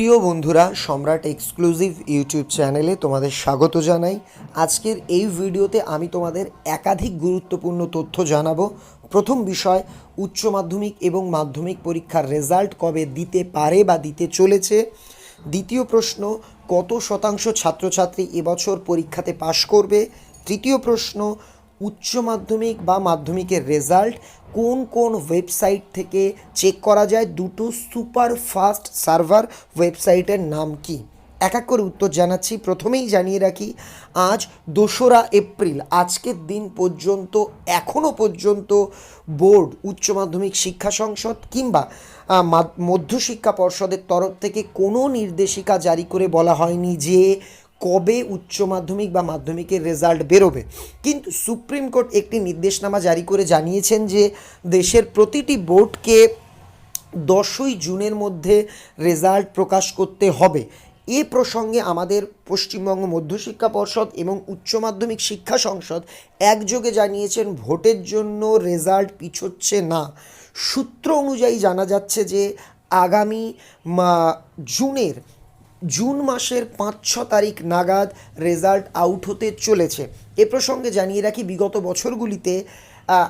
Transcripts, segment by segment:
প্রিয় বন্ধুরা, সম্রাট এক্সক্লুসিভ ইউটিউব চ্যানেলে তোমাদের স্বাগত জানাই। আজকের এই ভিডিওতে আমি তোমাদের একাধিক গুরুত্বপূর্ণ তথ্য জানাব। প্রথম বিষয়, উচ্চ মাধ্যমিক এবং মাধ্যমিক পরীক্ষার রেজাল্ট কবে দিতে পারে বা দিতে চলেছে? দ্বিতীয় প্রশ্ন, কত শতাংশ ছাত্রছাত্রী এবছর পরীক্ষাতে পাশ করবে? তৃতীয় প্রশ্ন উচ্চ মাধ্যমিক বা মাধ্যমিকের রেজাল্ট কোন কোন ওয়েবসাইট থেকে চেক করা যায়? দুটো সুপার ফাস্ট সার্ভার ওয়েবসাইটের নাম কি? এক এক করে উত্তর জানাচ্ছি। প্রথমেই জানিয়ে রাখি, আজ দোসরা এপ্রিল, আজকের দিন পর্যন্ত এখনও পর্যন্ত বোর্ড, উচ্চ মাধ্যমিক শিক্ষা সংসদ কিংবা মধ্যশিক্ষা পর্ষদের তরফ থেকে কোনো নির্দেশিকা জারি করে বলা হয়নি যে কবে উচ্চ মাধ্যমিক বা মাধ্যমিকের রেজাল্ট বেরোবে? কিন্তু সুপ্রিম কোর্ট একটি নির্দেশনামা জারি করে জানিয়েছেন যে, দেশের প্রতিটি বোর্ডকে দশই জুনের মধ্যে রেজাল্ট প্রকাশ করতে হবে। এ প্রসঙ্গে আমাদের পশ্চিমবঙ্গ মধ্যশিক্ষা পর্ষদ এবং উচ্চ মাধ্যমিক শিক্ষা সংসদ একযোগে জানিয়েছেন, ভোটের জন্য রেজাল্ট পিছোচ্ছে না। সূত্র অনুযায়ী জানা যাচ্ছে যে, আগামী জুনের জুন মাসের পাঁচ ছ তারিখ নাগাদ রেজাল্ট আউট হতে চলেছে। এ প্রসঙ্গে জানিয়ে রাখি, বিগত বছরগুলিতে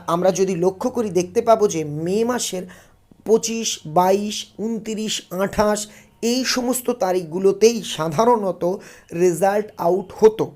আমরা যদি লক্ষ্য করি, দেখতে পাবো যে মে মাসের পঁচিশ, বাইশ, উনতিরিশ, আঠাশ, এই সমস্ত তারিখগুলোতেই সাধারণত রেজাল্ট আউট হতো।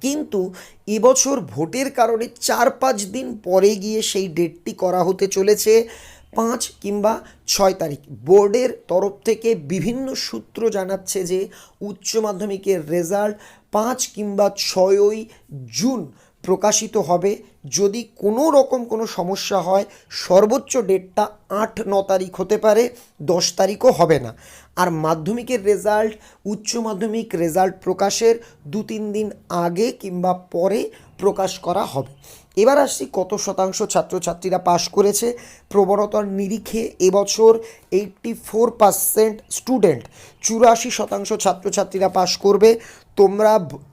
কিন্তু এবছর ভোটের কারণে চার পাঁচ দিন পরে গিয়ে সেই ডেটটি করা হতে চলেছে। পাঁচ কিংবা ছয় তারিখ। বোর্ডের তরফ থেকে বিভিন্ন সূত্র জানাচ্ছে যে, উচ্চ মাধ্যমিকের রেজাল্ট পাঁচ কিংবা ছয়ই জুন প্রকাশিত হবে। যদি কোনো রকম কোনো সমস্যা হয়, সর্বোচ্চ ডেটটা আট, ন তারিখ হতে পারে, দশ তারিখও হবে না। আর মাধ্যমিকের রেজাল্ট, উচ্চ মাধ্যমিক রেজাল্ট প্রকাশের দু তিন দিন আগে কিংবা পরে প্রকাশ করা হবে। এবার আসছি কত শতাংশ ছাত্রছাত্রীরা পাশ করেছে। প্রবণতার নিরিখে এবছর এইটটি ফোর পার্সেন্ট স্টুডেন্ট, চুরাশি শতাংশ ছাত্রছাত্রীরা পাশ করবে। তোমরা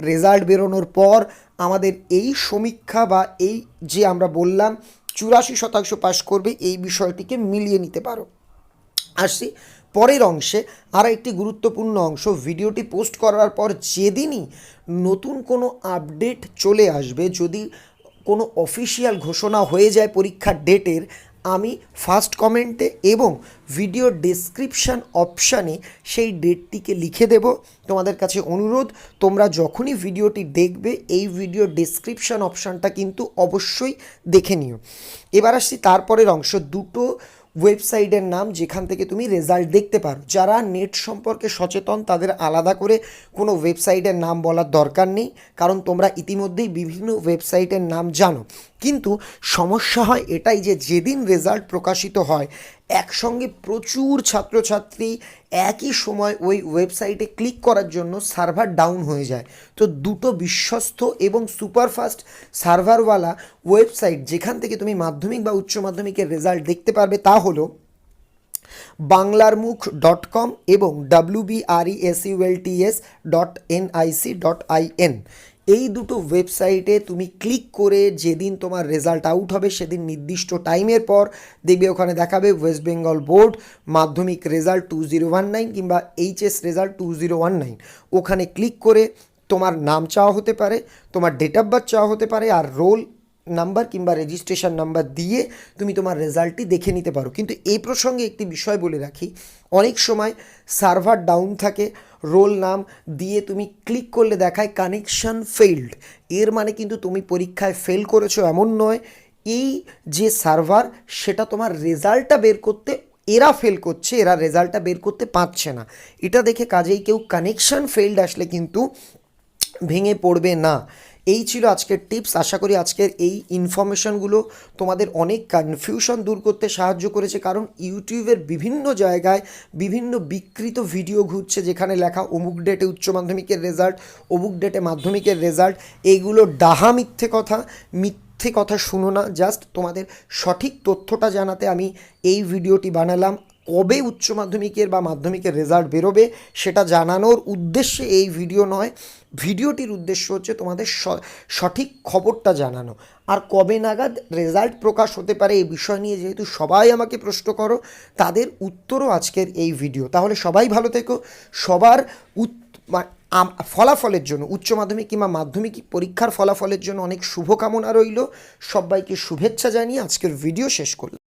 রেজাল্ট বেরোনোর পর আমাদের এই সমীক্ষা বা এই যে আমরা বললাম, চুরাশি শতাংশ পাশ করবে এই বিষয়টিকে মিলিয়ে নিতে পারো। আসছি পরের অংশে, আর একটি গুরুত্বপূর্ণ অংশ, ভিডিওটি পোস্ট করার পর যেদিনই নতুন কোনো আপডেট চলে আসবে, যদি কোনো অফিসিয়াল ঘোষণা হয়ে যায় পরীক্ষার ডেটের, আমি ফার্স্ট কমেন্টে এবং ভিডিও ডেসক্রিপশান অপশানে সেই ডেটটিকে লিখে দেব। তোমাদের কাছে অনুরোধ, তোমরা যখনই ভিডিওটি দেখবে, এই ভিডিও ডেসক্রিপশান অপশানটা কিন্তু অবশ্যই দেখে নিও। এবার আসছি তারপরের অংশ। দুটো ওয়েবসাইটের নাম যেখান থেকে তুমি রেজাল্ট দেখতে পারো। যারা নেট সম্পর্কে সচেতন, তাদের আলাদা করে কোনো ওয়েবসাইটের নাম বলার দরকার নেই। কারণ তোমরা ইতিমধ্যেই বিভিন্ন ওয়েবসাইটের নাম জানো। কিন্তু সমস্যা হয় এটাই যে যেদিন রেজাল্ট প্রকাশিত হয়, একসঙ্গে প্রচুর ছাত্রছাত্রী একই সময় ওই ওয়েবসাইটে ক্লিক করার জন্য সার্ভার ডাউন হয়ে যায়। তো দুটো বিশ্বস্ত এবং সুপারফাস্ট সার্ভারওয়ালা ওয়েবসাইট যেখান থেকে তুমি মাধ্যমিক বা উচ্চ মাধ্যমিকের রেজাল্ট দেখতে পারবে তা হলো বাংলার মুখ ডট কম এবং W BRESULTS dot NIC dot IN এই দুটো ওয়েবসাইটে তুমি ক্লিক করে যেদিন তোমার রেজাল্ট আউট হবে, সেদিন নির্দিষ্ট টাইমের পর দেখবে ওখানে দেখাবে West Bengal board Madhyamik result two zero one nine কিংবা HS result two zero one nine ওখানে ক্লিক করে তোমার নাম চাওয়া হতে পারে, তোমার ডেট অফ বার্থ চাওয়া হতে পারে, আর রোল নাম্বার কিংবা রেজিস্ট্রেশন নাম্বার দিয়ে তুমি তোমার রেজাল্টটি দেখে নিতে পারো। কিন্তু এই প্রসঙ্গে একটি বিষয় বলে রাখি, অনেক সময় সার্ভার ডাউন থাকে রোল নাম দিয়ে তুমি ক্লিক করলে দেখায় কানেকশন ফেইল্ড এর মানে কিন্তু তুমি পরীক্ষায় ফেল করেছ, এমন নয়। এই যে সার্ভার সেটা তোমার রেজাল্টটা বের করতে, এরা ফেল করছে, এরা রেজাল্টটা বের করতে পারছে না। এটা দেখে কাজেই কেউ কানেকশান ফেইল্ড আসলে কিন্তু ভেঙে পড়বে না। এই ছিল আজকের টিপস। আশা করি আজকের এই ইনফরমেশনগুলো তোমাদের অনেক কনফিউশন দূর করতে সাহায্য করেছে, কারণ ইউটিউবের বিভিন্ন জায়গায় বিভিন্ন বিকৃত ভিডিও ঘুরছে, যেখানে লেখা অমুক ডেটে উচ্চ মাধ্যমিকের রেজাল্ট অমুক ডেটে মাধ্যমিকের রেজাল্ট এইগুলো ডাহা মিথ্যে কথা মিথ্যে কথা শুনো না। জাস্ট তোমাদের সঠিক তথ্যটা জানাতে আমি এই ভিডিওটি বানালাম। কবে উচ্চ মাধ্যমিকের বা মাধ্যমিকের রেজাল্ট বেরোবে সেটা জানানোর উদ্দেশ্যে এই ভিডিও নয়। ভিডিওটির উদ্দেশ্য হচ্ছে তোমাদের সঠিক খবরটা জানানো। আর কবে নাগাদ রেজাল্ট প্রকাশ হতে পারে এই বিষয় নিয়ে যেহেতু সবাই আমাকে প্রশ্ন করো, তাদের উত্তরও আজকের এই ভিডিও তাহলে সবাই ভালো থেকো। সবার উত- ফলাফলের জন্য, উচ্চ মাধ্যমিক কিংবা মাধ্যমিক পরীক্ষার ফলাফলের জন্য অনেক শুভকামনা রইল। সবাইকে শুভেচ্ছা জানিয়ে আজকের ভিডিও শেষ করলাম।